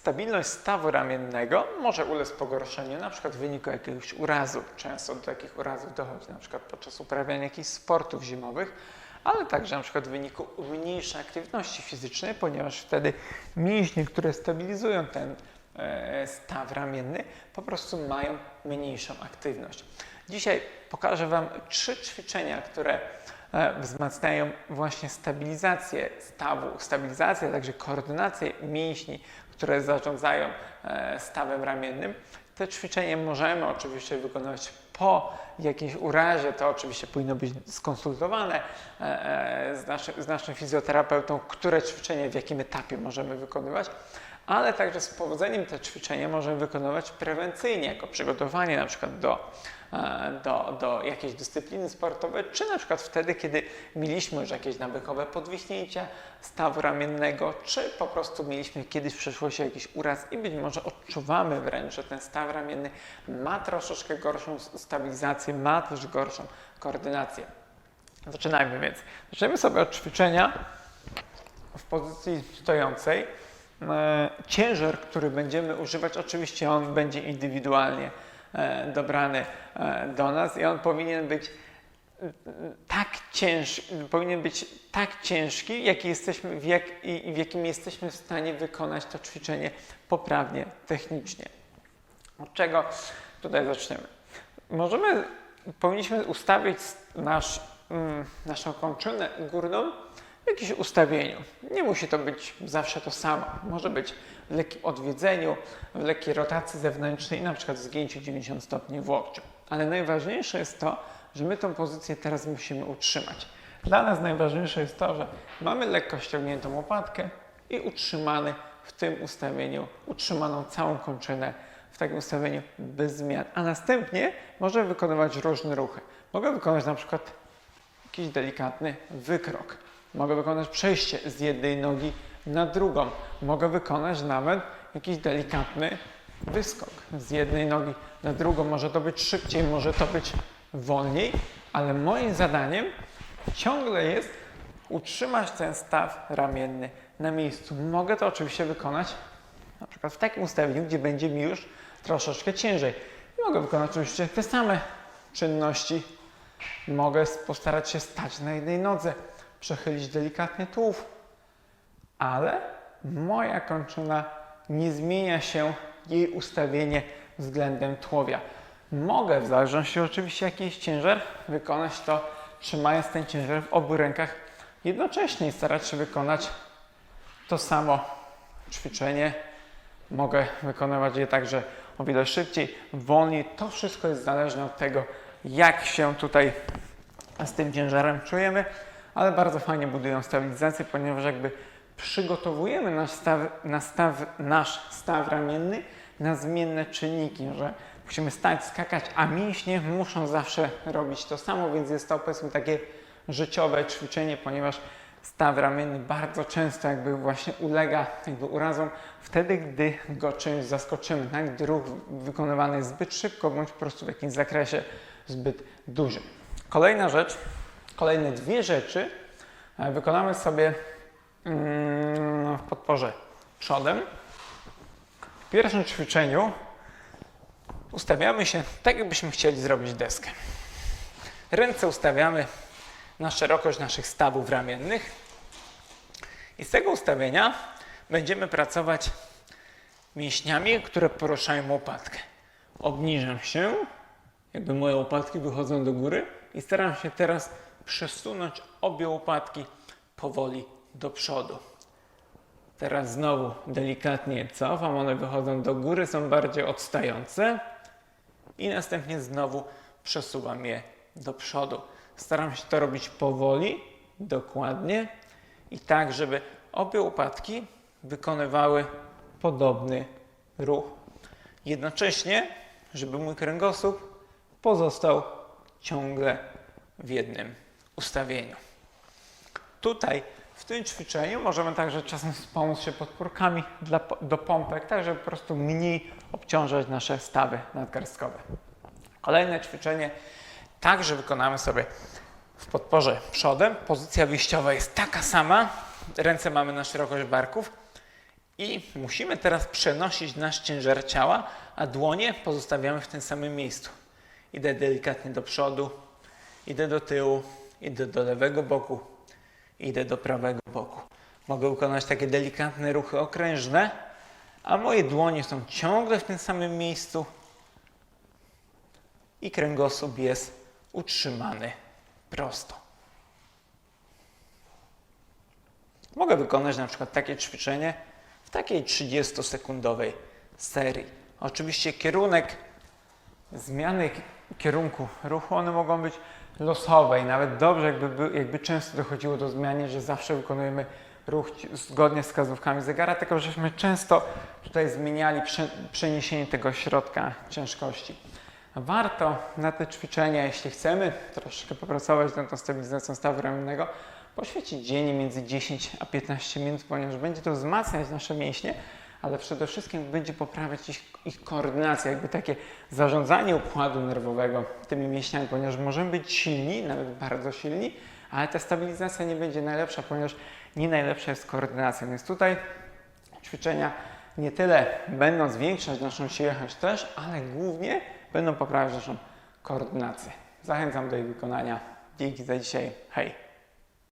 Stabilność stawu ramiennego może ulec pogorszeniu, przykład w wyniku jakiegoś urazu. Często do takich urazów dochodzi przykład podczas uprawiania jakichś sportów zimowych, ale także przykład w wyniku mniejszej aktywności fizycznej, ponieważ wtedy mięśnie, które stabilizują ten e, staw ramienny, po prostu mają mniejszą aktywność. Dzisiaj pokażę Wam trzy ćwiczenia, które e, wzmacniają właśnie stabilizację stawu, stabilizację, a także koordynację mięśni, które zarządzają e, stawem ramiennym. Te ćwiczenie możemy oczywiście wykonywać po jakiejś urazie, to oczywiście powinno być skonsultowane e, e, z naszym, z naszym fizjoterapeutą, które ćwiczenie w jakim etapie możemy wykonywać, ale także z powodzeniem te ćwiczenia możemy wykonywać prewencyjnie, jako przygotowanie na przykład do, e, do, do jakiejś dyscypliny sportowej, czy na przykład wtedy, kiedy mieliśmy już jakieś nawykowe podwiśnięcia stawu ramiennego, czy po prostu mieliśmy kiedyś w przeszłości jakiś uraz i być może odczuwamy wręcz, że ten staw ramienny ma troszeczkę gorszą stabilizację, ma też gorszą koordynację. Zaczynajmy więc. Zaczniemy sobie od ćwiczenia w pozycji stojącej. E, Ciężar, który będziemy używać, oczywiście on będzie indywidualnie e, dobrany e, do nas i on powinien być tak ciężki, powinien być tak ciężki, jaki jesteśmy, w jak, w jakim jesteśmy w stanie wykonać to ćwiczenie poprawnie, technicznie. Od czego tutaj zaczniemy? Możemy, powinniśmy ustawić nasz, mm, naszą kończynę górną w jakimś ustawieniu. Nie musi to być zawsze to samo. Może być w lekkim odwiedzeniu, w lekkiej rotacji zewnętrznej, na przykład zgięciu 90 stopni w łokciu. Ale najważniejsze jest to, że my tą pozycję teraz musimy utrzymać. Dla nas najważniejsze jest to, że mamy lekko ściągniętą łopatkę i utrzymany w tym ustawieniu, utrzymaną całą kończynę w takim ustawieniu bez zmian. A następnie możemy wykonywać różne ruchy. Mogę wykonać na przykład jakiś delikatny wykrok. Mogę wykonać przejście z jednej nogi na drugą. Mogę wykonać nawet jakiś delikatny wyskok z jednej nogi na drugą. Może to być szybciej, może to być wolniej, ale moim zadaniem ciągle jest utrzymać ten staw ramienny na miejscu. Mogę to oczywiście wykonać na przykład w takim ustawieniu, gdzie będzie mi już troszeczkę ciężej. Mogę wykonać oczywiście te same czynności. Mogę postarać się stać na jednej nodze, przechylić delikatnie tułów, ale moja kończyna nie zmienia się jej ustawienie względem tułowia. Mogę, w zależności oczywiście jaki jest ciężar, wykonać to trzymając ten ciężar w obu rękach jednocześnie starać się wykonać to samo ćwiczenie. Mogę wykonywać je także o wiele szybciej, wolniej. To wszystko jest zależne od tego, jak się tutaj z tym ciężarem czujemy, ale bardzo fajnie budują stabilizację, ponieważ jakby przygotowujemy nasz staw, na staw, nasz staw ramienny na zmienne czynniki, że musimy stać, skakać, a mięśnie muszą zawsze robić to samo, więc jest to powiedzmy takie życiowe ćwiczenie, ponieważ staw ramienny bardzo często jakby właśnie ulega jakby urazom wtedy, gdy go czymś zaskoczymy, tak? gdy ruch wykonywany jest zbyt szybko bądź po prostu w jakimś zakresie zbyt dużym. Kolejna rzecz, kolejne dwie rzeczy e, wykonamy sobie mm, w podporze przodem. W pierwszym ćwiczeniu ustawiamy się tak, jakbyśmy chcieli zrobić deskę. Ręce ustawiamy na szerokość naszych stawów ramiennych i z tego ustawienia będziemy pracować mięśniami, które poruszają łopatkę. Obniżam się, jakby moje łopatki wychodzą do góry i staram się teraz przesunąć obie łopatki powoli do przodu. Teraz znowu delikatnie cofam, one wychodzą do góry, są bardziej odstające i następnie znowu przesuwam je do przodu. Staram się to robić powoli, dokładnie i tak, żeby obie łopatki wykonywały podobny ruch. Jednocześnie, żeby mój kręgosłup pozostał ciągle w jednym ustawieniu. Tutaj w tym ćwiczeniu możemy także czasem wspomóc się podpórkami dla, do pompek, tak żeby po prostu mniej obciążać nasze stawy nadgarstkowe. Kolejne ćwiczenie także wykonamy sobie w podporze przodem. Pozycja wyjściowa jest taka sama. Ręce mamy na szerokość barków I musimy teraz przenosić nasz ciężar ciała, a dłonie pozostawiamy w tym samym miejscu. Idę delikatnie do przodu, idę do tyłu, idę do lewego boku, idę do prawego boku. Mogę wykonać takie delikatne ruchy okrężne, a moje dłonie są ciągle w tym samym miejscu i kręgosłup jest utrzymany prosto. Mogę wykonać na przykład takie ćwiczenie w takiej 30-sekundowej serii. Oczywiście kierunek zmiany ki- kierunku ruchu, one mogą być losowe i nawet dobrze, jakby, by, jakby często dochodziło do zmiany, że zawsze wykonujemy ruch zgodnie z wskazówkami zegara, tylko żeśmy często tutaj zmieniali prze, przeniesienie tego środka ciężkości. Warto na te ćwiczenia, jeśli chcemy troszeczkę popracować nad tą stabilizacją stawu ramiennego, poświęcić dziennie między 10 a 15 minut, ponieważ będzie to wzmacniać nasze mięśnie, ale przede wszystkim będzie poprawiać ich, ich koordynację, jakby takie zarządzanie układu nerwowego tymi mięśniami, ponieważ możemy być silni, nawet bardzo silni, ale ta stabilizacja nie będzie najlepsza, ponieważ nie najlepsza jest koordynacja. Więc tutaj ćwiczenia nie tyle będą zwiększać naszą siłę, choć też, ale głównie będą poprawiać naszą koordynację. Zachęcam do ich wykonania. Dzięki za dzisiaj. Hej!